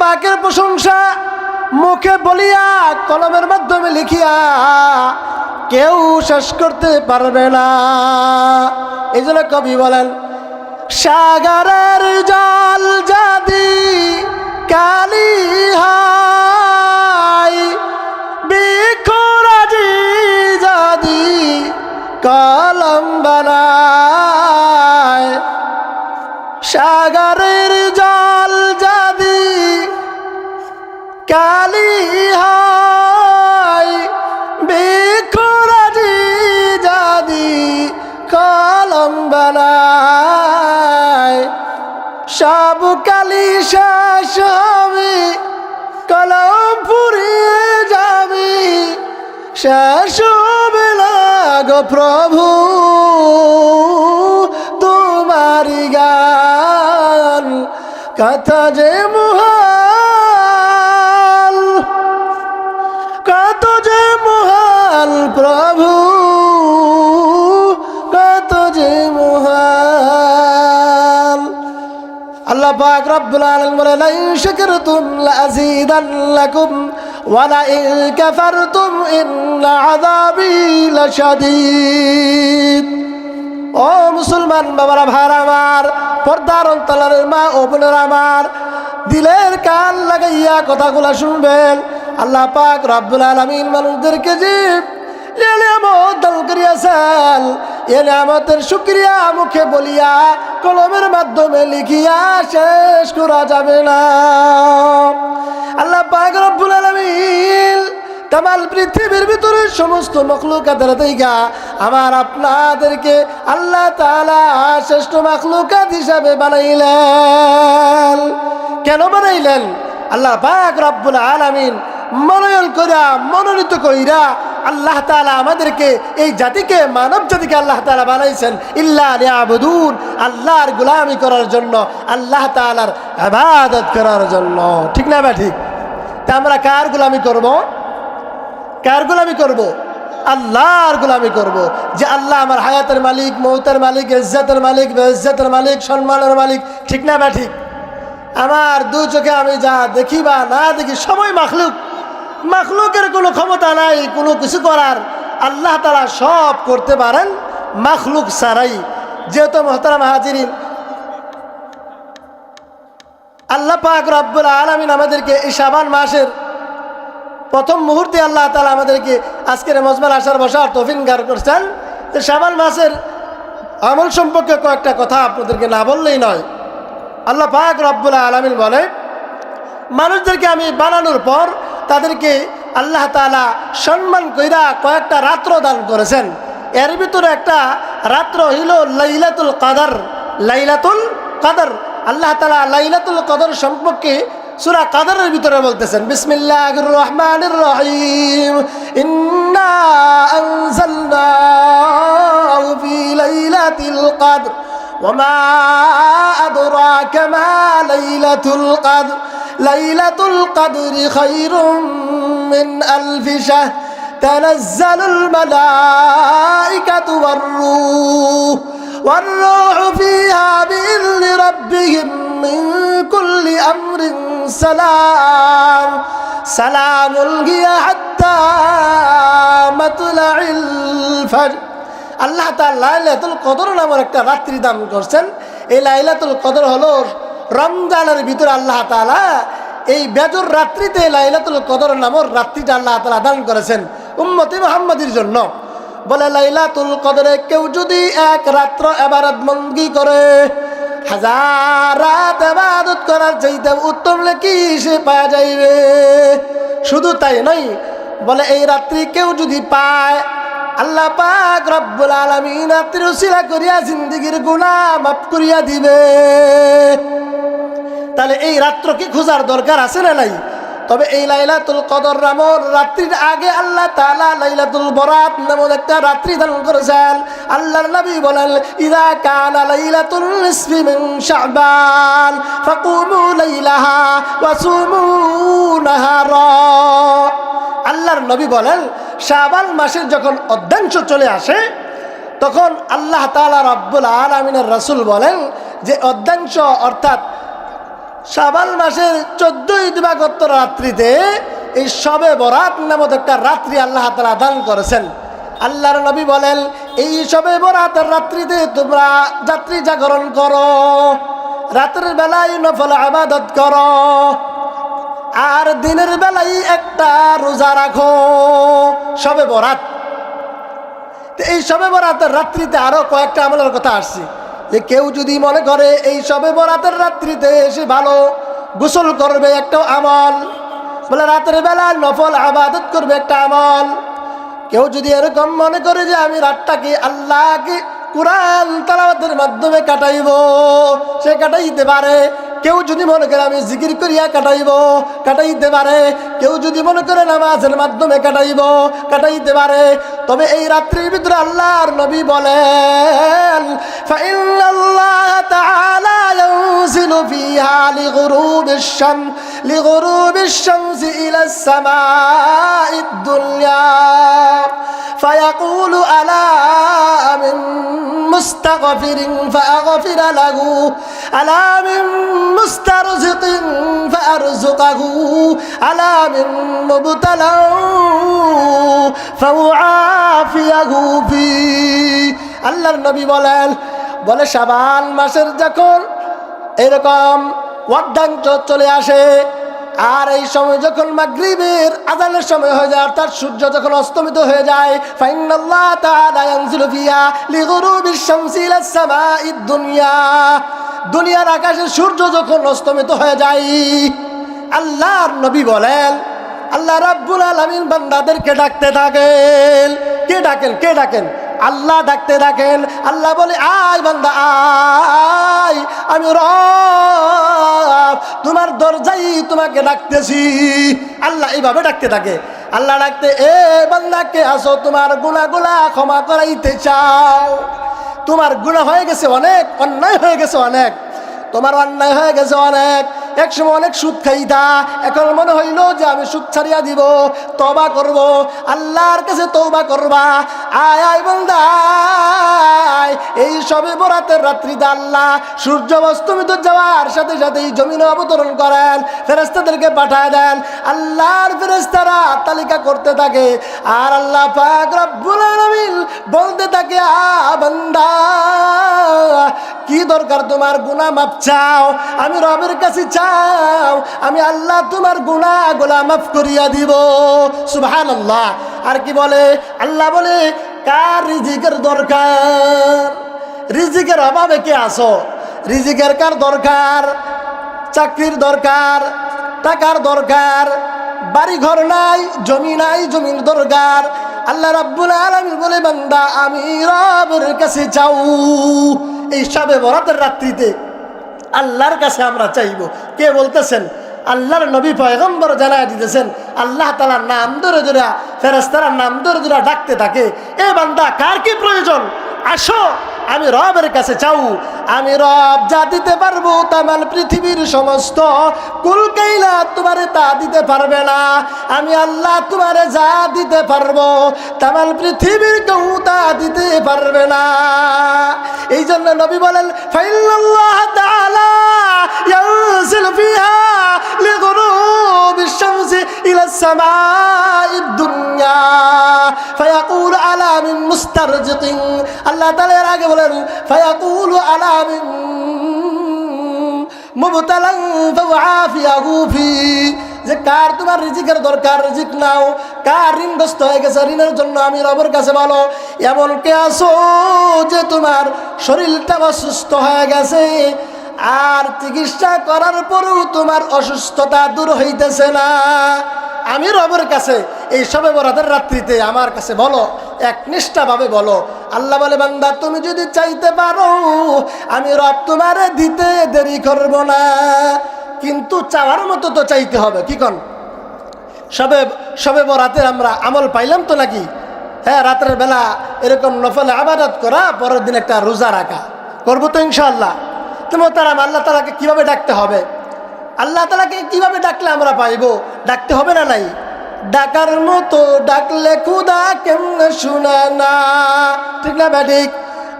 পাকের প্রশংসা মুখে বলিয়া কলমের মাধ্যমে লিখিয়া কেউ শেষ করতে পারবে না। এই জন্য কবি বলেন, সাগরের জল জাদি কালি হাই জাদি কলম কালি শেষ হবে, কলম ফুরিয়ে যাবি। শেষ হবে না গো প্রভু তোমারি গান, কথা যে মহাল আল্লাহ পাক রব্বুল আলামিন বলে, লাইন শাকারতুম লাযীদান্নাকুম ওয়া লাইন কাফারতুম ইন্না আযাবি লাশাদীদ। ও মুসলমান বাবারা, ভাইর আমার, পর্দার অন্তলারের মা ও বোনেরা আমার, দিলের কান লাগাইয়া কথাগুলা শুনবেন। আল্লাহ পাক রব্বুল আলামিন মানুষদেরকে যে বলিয়া কলমের মাধ্যমে লিখিয়া শেষ করা যাবে না। আল্লাহ পৃথিবীর ভিতরে সমস্ত মখলুকাতের দিকা আমার আপনাদেরকে আল্লাহ তাআলা শ্রেষ্ঠ মখলুকাত হিসাবে বানাইলেন। কেন বানাইলেন? আল্লাহ পাক রব্বুল আলামিন মনোনয়ন কইরা মনোনীত কইরা আল্লাহ তাআলা আমাদেরকে এই জাতিকে, মানব জাতিকে আল্লাহ তালা বানাইছেন। ইল্লা লিয়াবুদুন, আল্লাহর গোলামি করার জন্য, আল্লাহ তাআলার ইবাদত করার জন্য। ঠিক না বা ঠিক? তা আমরা কার গোলামি করব? কার গোলামি করব? আল্লাহর গোলামি করব। যে আল্লাহ আমার হায়াতের মালিক, মৌতের মালিক, ইজ্জতের মালিক ইজ্জতের মালিক, সম্মানের মালিক। ঠিক না বা ঠিক? আমার দু চোখে আমি যা দেখি বা না দেখি, সবাই মাখলুক। মাখলুকের কোনো ক্ষমতা নাই, কোনো কিছু করার। আল্লাহ তারা সব করতে পারেন, মাখলুক সারাই যেহেতু মোহতারাম হাজিরিন, আল্লাহ পাক রব্বুল আলমিন আমাদেরকে এই সাবান মাসের প্রথম মুহূর্তে আল্লাহ তালা আমাদেরকে আজকের মজমাল আসার বসার তফিন গার করছেন। তো সাবান মাসের আমল সম্পর্কে কয়েকটা কথা আপনাদেরকে না বললেই নয়। আল্লাহ পাক রব্বুল আলমিন বলে মানুষদেরকে আমি বানানোর পর তাদেরকে আল্লাহ তালা সম্মান কইরা কয়েকটা রাত্র দান করেছেন। এর ভিতরে একটা রাত্র হইল লাইলাতুল কাদার লাইলাতুল কাদার। আল্লাহ তালা লাইলাতুল কদর সম্পর্কে সুরা কাদারের ভিতরে বলতেছেন বিসমিল্লাহ রহমান রহিম, ইন্না আনজালনাহু ফি লাইলাতিল কদর। وما أدراك ما ليلة القدر ليلة القدر خير من ألف شهر تنزل الملائكة والروح والروح فيها بإذن ربهم من كل أمر سلام سلام هي حتى مطلع الفجر আল্লাহ তার লাইলাতুল কদর নামের একটা রাত্রি দান করছেন। এই লাইলাতুল কদর হলো রমজানের ভিতরে আল্লাহ তালা এই বেজর রাত্রিতে লাইলাতুল কদর নামের রাত্রিটা আল্লাহ তালা দান করেছেন উম্মতি মোহাম্মদীর জন্য। বলে, লাইলাতুল কদরে কেউ যদি এক রাত্র এবারত মঙ্গি করে, হাজার রাত এবাদত করার চাইতে উত্তম কি সে পাওয়া যাইবে। শুধু তাই নয়, বলে, এই রাত্রি কেউ যদি পায় আল্লাহ পাক রব্বুল আলামিন আত্মীয় করিয়া জিন্দগির গুনাহ মাফ করিয়া দিবে। তাহলে এই রাত্র কি খোঁজার দরকার আছে না নাই? তবে এই লাইলাতুল কদর নামর রাত্রির আগে আল্লাহ তাআলা লাইলাতুল বরাত নামক একটা রাত্রি দান করেছেন। আল্লাহর নবী বলেন, ইদা কানা লাইলাতুল নিসফি মিন শাবান, ফাকুমু লাইলাহা ওয়া সুমু নাহারা। আল্লাহর নবী বলেন শাবান মাসের যখন অর্ধাংশ চলে আসে, তখন আল্লাহ তাআলা রব্বুল আলামিনের রাসূল বলেন যে অর্ধাংশ অর্থাৎ শাবাল মাসের চোদ্দই দিবাগত রাত্রিতে এই সবে বরাত নামক একটা রাত্রি আল্লাহ তালা দান করেছেন। আল্লাহর নবী বলেন, এই সবে বরাতের রাত্রিতে তোমরা যাত্রী জাগরণ করো, রাতের বেলায় নফল আবাদত করো। আর দিনের বেলায় একটা রোজা রাখো। সবে বরাত। এই সবে বরাতের রাত্রিতে আরও কয়েকটা আমলের কথা আসছে। যে কেউ যদি মনে করে এই সবে বরাতের রাত্রিতে এসে ভালো গোসল করবে একটা আমল, বলে রাতের বেলা নফল আবাদত করবে একটা আমল। কেউ যদি এরকম মনে করে যে আমি রাতটাকে আল্লাহকে কোরআন তালাবাতের মাধ্যমে কাটাইব, সে কাটাইতে পারে। কেউ যদি মনে করে আমি জিকির করিয়া কাটাইব কাটাইতে পারে কেউ যদি মনে করে নামাজের মাধ্যমে কাটাইব কাটাইতে পারে তবে এই রাত্রির ভিতরে আল্লাহর নবী বলেন فإن الله تعالى ينزل فيها لغروب الشمس لغروب الشمس إلى السماء الدنيا فيقول ألا من مستغفر فأغفر له ألا من مسترزق فأرزقه ألا من مبتلى فأعافيه فيه আল্লাহর নবী বলেন বলে শাবান মাসের যখন এরকম অর্ধাংশ চলে আসে আর এই সময় যখন মাগরিবের আজানের সময় হয়ে যায়, অর্থাৎ সূর্য যখন অস্তমিত হয়ে যায় ফাইনাল্লাহ তাআলা ইয়ানজিলু ফিহা লিগুরুবিশ শামসি ইলাস সামাইদ দুনিয়া। দুনিয়ার আকাশে সূর্য যখন অস্তমিত হয়ে যায়, আল্লাহর নবী বলেন, আল্লাহ রাব্বুল আলামিন বান্দাদেরকে ডাকতে থাকেন। কে ডাকেন? কে ডাকেন? আল্লাহ ডাকতে ডাকেন, আল্লাহ বলে, আয় বান্দা, আয়, আমি রব, তোমার দরজাই তোমাকে ডাকতেছি। আল্লাহ এইভাবে ডাকতে থাকে। আল্লাহ ডাকতে, এ বান্দাকে আসো তোমার গুণাগুলা ক্ষমা করাইতে চাও। তোমার গুণা হয়ে গেছে অনেক, অন্যায় হয়ে গেছে অনেক। তোমার অন্যায় হয়ে গেছে অনেক। একসময় অনেক সুদ খাইতা। এখন মনে হইল যে আমি সুদ ছাড়িয়া দিব তবা করব, আল্লাহর কাছে তৌবা করবা। আয় আয় বন্দা, আয়। এই সবে বরাতের রাত্রিতে আল্লাহ সূর্য অস্তমিত যাওয়ার সাথে সাথে জমিনে অবতরণ করেন ফেরেস্তাদেরকে পাঠায় দেন। আল্লাহর ফেরেস্তারা তালিকা করতে থাকে। আর আল্লাহ পাক রব্বুল আলামিন বলতে থাকে, আ বান্দা, কি দরকার তোমার গুনাহ মাপ চাও? আমি রবের কাছে চাও, আমি আল্লাহ তোমার গুনাহগুলা মাফ করিয়া দিব। সুবহানাল্লাহ। আর কি বলে? আল্লাহ বলে, কার রিজিকের দরকার? রিজিকের অভাবে কে আসো রিজিকের কার দরকার? চাকরির দরকার? টাকার দরকার বাড়ি ঘর নাই, জমি নাই, জমির দরকার। আল্লাহ রাব্বুল আলামিন বলে, বান্দা, আমি রবের কাছে চাও। এই সবে বরাতের রাত্রিতে আল্লাহর কাছে আমরা চাইব। কে বলতেছেন? আল্লাহর নবী পয়গম্বর জানায় দিতেছেন, আল্লাহ তালার নাম ধরে ধরে ফেরেস্তারার নাম ধরে ধরে ডাকতে থাকে। এ বান্দা, কার কি প্রয়োজন? আসো। আমি রবের কাছে চাও, আমি রব যা দিতে পারব তামাল পৃথিবীর সমস্ত। কুলকাইলা তোমারে তা দিতে পারবে না, আমি আল্লাহ তোমারে যা দিতে পারব তামাল পৃথিবীর কেউ তা দিতে পারবে না। এই জন্য নবী বলেন ফাইল্লাহ তাআলা ইয়ানসিল মুস্তারজিতিন। আল্লাহ তাআলা এর আগে বলেন, ফায়াকুলু আলা মিন মুবতালান ফাআফিয়াহু ফি। যে কার তোমার রিজিকের দরকার? রিজিক নাও। কার ঋণগ্রস্ত হয়ে গেছে? ঋণের জন্য আমি রবের কাছে বলো এমন কে আসো যে তোমার শরীরটা বা সুস্থ হয়ে গেছে। আর চিকিৎসা করার পরেও তোমার অসুস্থতা দূর হইতেছে না। আমি রবের কাছে এই সবে বরাতের রাত্রিতে আমার কাছে বলো একনিষ্ঠাভাবে বলো। আল্লাহ বলে, বান্দা, তুমি যদি চাইতে পারো, আমি রব তোমারে দিতে দেরি করব না। কিন্তু চাওয়ার মতো তো চাইতে হবে, কি কন? সবে সবে বরাতে আমরা আমল পাইলাম তো নাকি? হ্যাঁ রাতের বেলা এরকম নফলে আবাদত করা, পরের দিন একটা রোজা রাখা। করব তো ইনশাল্লাহ তুমি তারা আল্লাহ তালাকে কীভাবে ডাকতে হবে? আল্লাহ তালাকে কীভাবে ডাকলে আমরা পাইবো? ডাকতে হবে না নাই? ডাকার মতো ডাকলে খুদা কেমনে শুনে না? ঠিক না ব্যাটিক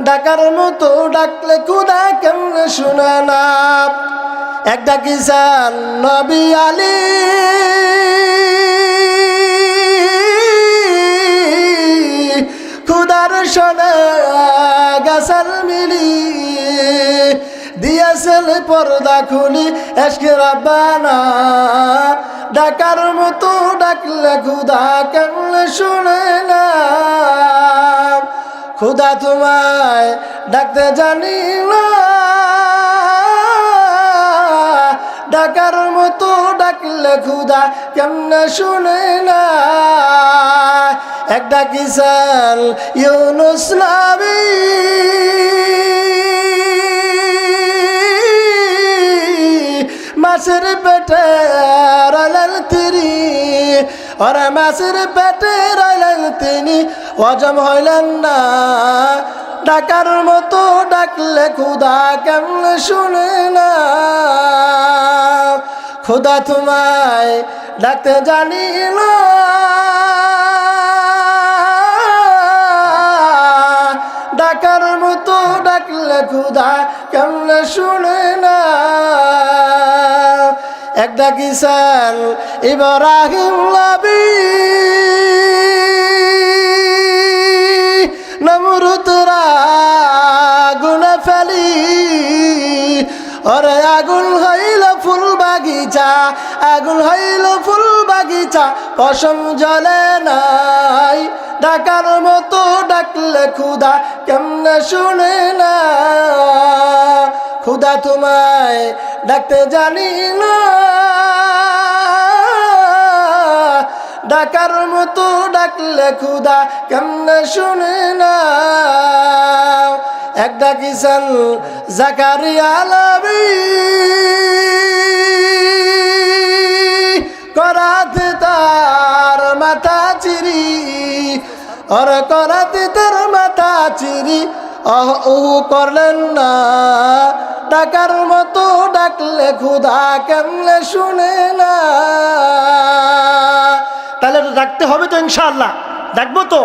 ডাকার মতো ডাকলে খুদা কেমনে শুনে না? একটা কিসান নবী আলী। খুদার সনে গাছাল মিলি। দিয়েছেন পর্দা খুলি এসকে রাব্বানা। ডাকার মতো ডাকলে খুদা কেমনে শুনে না খুদা তোমায় ডাকতে জানি না ডাকার মতো ডাকলে খুদা কেমনে শুনে না একটা কিসাল ইউনুস নাবি। মাছের পেটে রলেন তিনি ওরা মাছের পেটে রলেন তিনি, হজম হইলেন না। ডাকার মতো ডাকলে খুদা কেমন শুনে না? খুদা তোমায় ডাকতে জানি না। ডাকার মতো ডাকলে খুদা কেমন শুনে না? একটা কিসান, ইব্রাহিম নবী। নমরুতরা গুনে ফেলি, ওরে আগুন হইল ফুল বাগিচা, আগুন হইল ফুল বাগিচা, পশম জলে নাই। ডাকার মতো ডাকলে খুদা কেমনে শুনে না? খুদা তোমায় ডাকতে জানি না ডাকার মতো ডাকলে খুদা কেমনে শুনে না একটা কিসান জাকারি আলবি করাতে তার মাথা চিরি। আর করাতে তার মাথা চিরি। উ করলেন না। ডাকার মতো ডাকলে খুদা কেমনে শুনে না। তাহলে তো ডাকতে হবে তো ইনশাল্লাহ ডাকবো তো।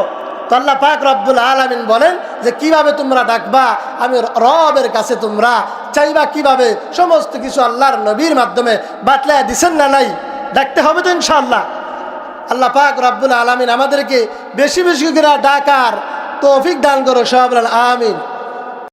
তো আল্লাহ পাক রব্বুল আলমিন বলেন যে, কীভাবে তোমরা ডাকবা? আমি রবের কাছে তোমরা চাইবা কীভাবে? সমস্ত কিছু আল্লাহর নবীর মাধ্যমে বাতলায় দিছেন না নাই? ডাকতে হবে তো ইনশাল্লাহ আল্লাহ পাক রব্বুল আলমিন আমাদেরকে বেশি বেশি করে ডাকার তৌফিক দান করো সব আমিন